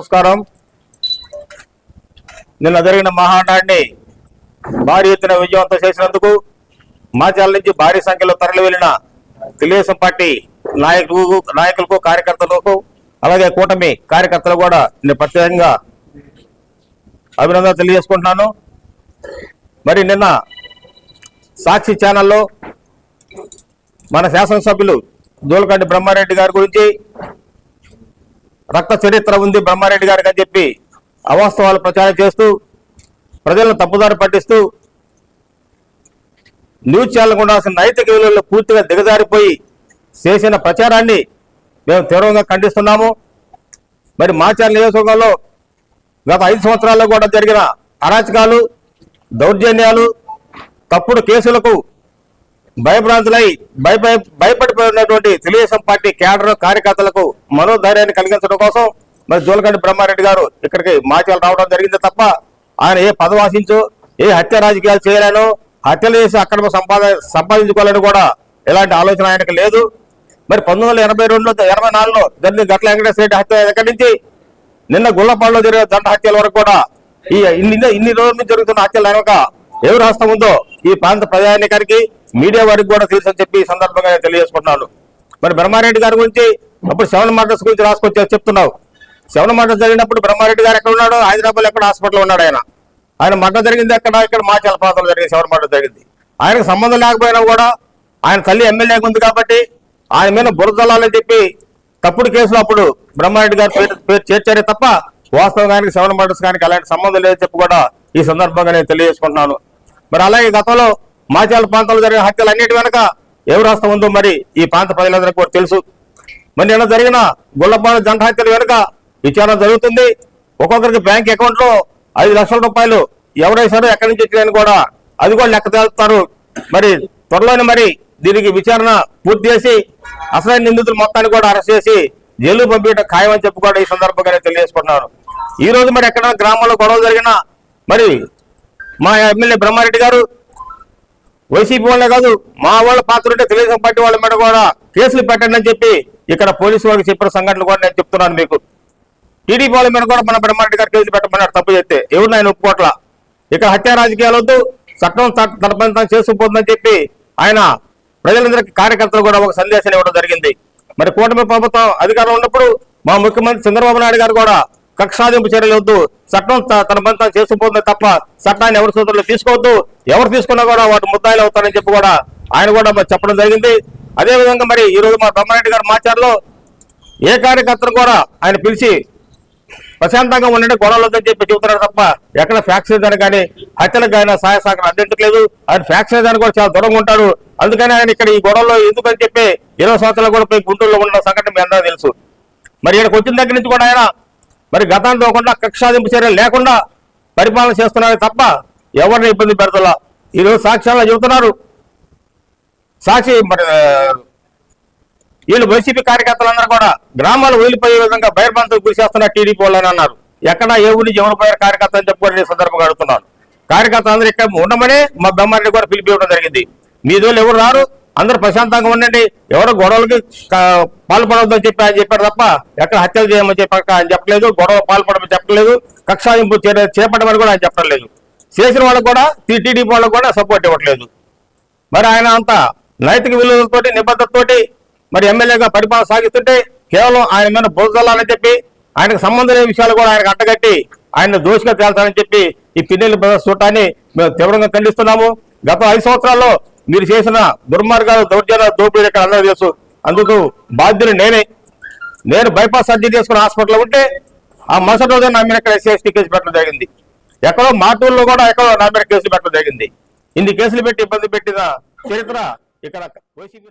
నమస్కారం. నిన్న జరిగిన మహానాడిని భారీ ఎత్తున విజయవంతం చేసినందుకు మాచాల నుంచి భారీ సంఖ్యలో తరలి వెళ్ళిన తెలుగుదేశం పార్టీ నాయకులకు నాయకులకు కార్యకర్తలకు అలాగే కూటమి కార్యకర్తలు కూడా నేను ప్రత్యేకంగా అభినందన తెలియజేసుకుంటున్నాను. మరి నిన్న సాక్షి ఛానల్లో మన శాసనసభ్యులు దూలకండి బ్రహ్మారెడ్డి గారి గురించి రక్త చరిత్ర ఉంది బ్రహ్మారెడ్డి గారికి అని చెప్పి అవాస్తవాలు ప్రచారం చేస్తూ ప్రజలను తప్పుదారి పట్టిస్తూ న్యూస్ ఛానల్ ఉండాల్సిన నైతిక విలువలు పూర్తిగా దిగజారిపోయి చేసిన ప్రచారాన్ని మేము తీవ్రంగా ఖండిస్తున్నాము. మరి మాచార్ నియోజకవర్గంలో గత ఐదు సంవత్సరాల్లో కూడా జరిగిన అరాచకాలు దౌర్జన్యాలు తప్పుడు కేసులకు భయభ్రాంతులై భయపై భయపడిపోయినటువంటి తెలుగుదేశం పార్టీ కేడర్ కార్యకర్తలకు మనోధైర్యాన్ని కలిగించడం కోసం మరి జోలకండి బ్రహ్మారెడ్డి గారు ఇక్కడికి మాచాలు రావడం జరిగింది తప్ప ఆయన ఏ పదవాసించు ఏ హత్య రాజకీయాలు చేయలేను. హత్యలు చేసి అక్రమ సంపాద సంపాదించుకోవాలని కూడా ఎలాంటి ఆలోచన ఆయనకు లేదు. మరి పంతొమ్మిది వందల ఎనభై రెండులో ఎనభై నాలుగులో జరిగిన గట్ల వెంకటేశ్వర రెడ్డి హత్య ఎక్కడి నుంచి? నిన్న గుళ్ళపాడులో జరిగిన దండ హత్యల వరకు కూడా ఈ ఇన్ని ఇన్ని రోజుల నుంచి జరుగుతున్న హత్యల వెనక ఎవరు హస్తం ఉందో ఈ ప్రాంత ప్రజానికానికి మీడియా వారికి కూడా తెలుసని చెప్పి ఈ సందర్భంగా తెలియజేసుకుంటున్నాను. మరి బ్రహ్మారెడ్డి గారి గురించి అప్పుడు సెవెన్ మర్డర్స్ గురించి రాసుకొచ్చా చెప్తున్నావు. సెవెన్ మర్డర్స్ జరిగినప్పుడు బ్రహ్మారెడ్డి గారు ఎక్కడ ఉన్నాడు? హైదరాబాద్ ఎక్కడ హాస్పిటల్లో ఉన్నాడు ఆయన? ఆయన మర్డర్ జరిగింది ఎక్కడ? ఇక్కడ మా ప్రాంతంలో జరిగింది సెవెన్ మర్డర్ జరిగింది. ఆయనకు సంబంధం లేకపోయినా కూడా ఆయన తల్లి ఎమ్మెల్యేగా ఉంది కాబట్టి ఆయన మీద బురదలాలని చెప్పి తప్పుడు కేసులు అప్పుడు బ్రహ్మారెడ్డి గారు పేరు పేరు చేర్చారే తప్ప వాస్తవంగా ఆయనకి సెవెన్ మర్డర్స్ కానీ అలాంటి సంబంధం లేదని చెప్పి కూడా ఈ సందర్భంగా నేను తెలియజేసుకుంటున్నాను. మరి అలాగే గతంలో మాచాల ప్రాంతంలో జరిగిన హత్యలు అన్నిటి వెనక ఎవరు రాష్ట్రం ఉందో మరి ఈ ప్రాంత ప్రజలందరికీ కూడా తెలుసు. మరి నిన్న జరిగిన గుళ్ళబాల జంట హత్యల వెనుక విచారణ జరుగుతుంది. ఒక్కొక్కరికి బ్యాంక్ అకౌంట్లో ఐదు లక్షల రూపాయలు ఎవరైనా ఎక్కడి నుంచి వచ్చినాయని కూడా అది కూడా లెక్క తేలుతారు మరి త్వరలోనే మరి దీనికి విచారణ పూర్తి చేసి అసలైన నిందితులు మొత్తాన్ని కూడా అరెస్ట్ చేసి జైలు పంపించడం ఖాయమని చెప్పి కూడా ఈ సందర్భంగా తెలియజేసుకుంటున్నారు. ఈ రోజు మరి ఎక్కడ గ్రామంలో గొడవలు జరిగినా మరి మా ఎమ్మెల్యే బ్రహ్మారెడ్డి గారు వైసీపీ వాళ్ళే కాదు మా వాళ్ళ పాత్ర ఉంటే తెలుగుదేశం పార్టీ వాళ్ళ మీద కూడా కేసులు పెట్టండి అని చెప్పి ఇక్కడ పోలీసు వాళ్ళకి చెప్పిన సంఘటనలు కూడా నేను చెప్తున్నాను మీకు. టీడీపీ వాళ్ళ మీద కూడా మన బ్రహ్మారెడ్డి గారు కేసులు పెట్టమన్నారు తప్పు చేస్తే. ఎవరు ఆయన ఒప్పుకోట్ల? ఇక్కడ హత్య రాజకీయాలు వద్దు చట్టం చ- చేసుకుపోతుందని చెప్పి ఆయన ప్రజలందరికీ కార్యకర్తలు కూడా ఒక సందేశాన్ని ఇవ్వడం జరిగింది. మరి కూటమి ప్రభుత్వం అధికారం ఉన్నప్పుడు మా ముఖ్యమంత్రి చంద్రబాబు నాయుడు గారు కూడా కక్షాదింపు చర్యలు వద్దు. చట్టం తన పని తాను చేసుకుపోతుంది తప్ప చట్టాన్ని ఎవరి సూత్రంలో తీసుకోవద్దు. ఎవరు తీసుకున్నా కూడా వాటి ముద్దాయిలు అవుతారని చెప్పి కూడా ఆయన కూడా మరి చెప్పడం జరిగింది. అదేవిధంగా మరి ఈ రోజు మా బ్రహ్మారెడ్డి గారు మాచారులో ఏ కార్యకర్తను కూడా ఆయన పిలిచి ప్రశాంతంగా ఉండండి గొడవలు వద్దని చెప్పి చెబుతున్నారు తప్ప ఎక్కడ ఫ్యాక్స్ దాని కానీ హత్యలకు కానీ సహాయ సహకారం అందించట్లేదు. ఆయన ఫ్యాక్స్ ఏదని కూడా చాలా దూరంగా ఉంటాడు. అందుకని ఆయన ఇక్కడ ఈ గొడవలో ఎందుకని చెప్పి ఇరవై సంవత్సరాలు కూడా పోయి గుంటూరులో ఉన్న సంఘటన మీ అందరూ తెలుసు. మరి ఇక్కడికి వచ్చిన దగ్గర నుంచి కూడా ఆయన మరి గతాన్ని పోకుండా కక్షాదింపు చర్యలు లేకుండా పరిపాలన చేస్తున్నారు తప్ప ఎవరిని ఇబ్బంది పెడతలా? ఈరోజు సాక్ష్యాలు చెబుతున్నారు. సాక్షి మరి వీళ్ళు వైసీపీ కార్యకర్తలందరూ కూడా గ్రామాలు వదిలిపోయే విధంగా బహిర్బంతులు గురి చేస్తున్నారు టీడీపీ వాళ్ళని అన్నారు. ఎక్కడ ఏ ఊరి ఎవరు కార్యకర్త అని చెప్పుకొని నేను సందర్భంగా అడుగుతున్నాను. కార్యకర్తలు అందరూ ఇక్కడ ఉండమనే మా బ్రహ్మారెడ్డి కూడా పిలిపివ్వడం జరిగింది. మీ ఎవరు రారు? అందరు ప్రశాంతంగా ఉండండి. ఎవరో గొడవలకి కా- పాల్పడవద్దని చెప్పి ఆయన చెప్పారు తప్ప ఎక్కడ హత్యలు చేయమని చెప్పి ఆయన చెప్పలేదు. గొడవ పాల్పడమని చెప్పలేదు. కక్షాయింపు చేపట్టమని కూడా ఆయన చెప్పడం లేదు. చేసిన వాళ్ళకు కూడా టీటీడీ వాళ్ళకు కూడా సపోర్ట్ ఇవ్వట్లేదు. మరి ఆయన అంత నైతిక విలువలతోటి నిబద్ధతతోటి మరి ఎమ్మెల్యేగా పరిపాలన సాగిస్తుంటే కేవలం ఆయన మీద బురదల్లాలని చెప్పి ఆయనకు సంబంధం లేని విషయాలు కూడా ఆయనకు అడ్డగట్టి ఆయన దోషిగా తేల్చాలని చెప్పి ఈ పిన్నెల్లి బ్రదర్స్ చూడటాన్ని మేము తీవ్రంగా ఖండిస్తున్నాము. గత ఐదు సంవత్సరాల్లో మీరు చేసిన దుర్మార్గాలు దౌర్జన్య దోపిడీ ఇక్కడ అందరూ తెలుసు. అందుకు బాధ్యులు నేనే. నేను బైపాస్ సర్జరీ చేసుకున్న హాస్పిటల్లో ఉంటే ఆ మరుసటి రోజు నా మీద ఇక్కడ కేసు పెట్టడం జరిగింది. ఎక్కడో మాటూరులో కూడా ఎక్కడో నా మీద కేసులు పెట్టడం జరిగింది. ఇన్ని కేసులు పెట్టి ఇబ్బంది పెట్టిన చరిత్ర ఇక్కడ వైసీపీ